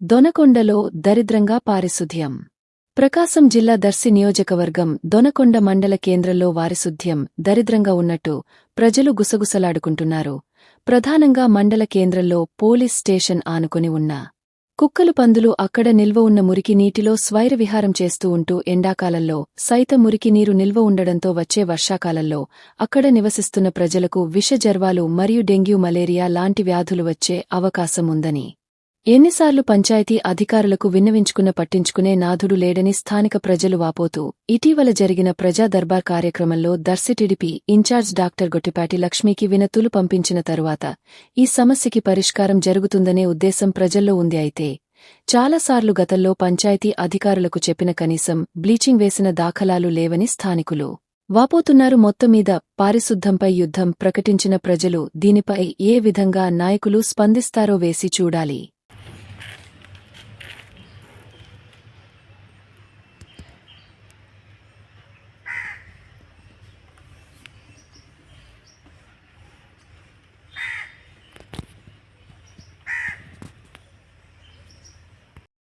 దొనకొండలో దరిద్రంగా పారిశుధ్యం. ప్రకాశం జిల్లా దర్శి నియోజకవర్గం దొనకొండ మండల కేంద్రంలో వారిశుధ్యం దరిద్రంగా ఉన్నట్టు ప్రజలు గుసగుసలాడుకుంటున్నారు. ప్రధానంగా మండల కేంద్రంలో పోలీస్ స్టేషన్ ఆనుకొని ఉన్న. కుక్కలు పందులు అక్కడ నిల్వ ఉన్న మురికి నీటిలో స్వైర విహారం చేస్తూ ఉంటూ ఎండాకాలంలో సైత మురికి నీరు నిల్వ ఉండడంతో వచ్చే వర్షాకాలంలో అక్కడ నివసిస్తున్న ప్రజలకు విష జర్వాలు మరియు డెంగ్యూ మలేరియా లాంటి వ్యాధులు వచ్చే అవకాశం ఉందని. ఎన్నిసార్లు పంచాయతీ అధికారులకు విన్నవించుకున్న పట్టించుకునే నాథుడు లేడని స్థానిక ప్రజలు వాపోతూ ఇటీవల జరిగిన ప్రజా దర్బార్ కార్యక్రమంలో Darsi TDP incharge doctor Gottipati లక్ష్మికి వినతులు పంపించిన తరువాత ఈ సమస్యకి పరిష్కారం జరుగుతుందనే ఉద్దేశం ప్రజల్లో ఉంది అయితే చాలాసార్లు గతంలో పంచాయతీ అధికారులకు చెప్పిన కనీసం బ్లీచింగ్ వేసిన దాఖలాలు లేవని స్థానికులు వాపోతున్నారు. మొత్తమీద పారిశుద్ధంపై యుద్ధం ప్రకటించిన ప్రజలు దీనిపై ఏ విధంగా నాయకులు స్పందిస్తారో వేసి చూడాలి.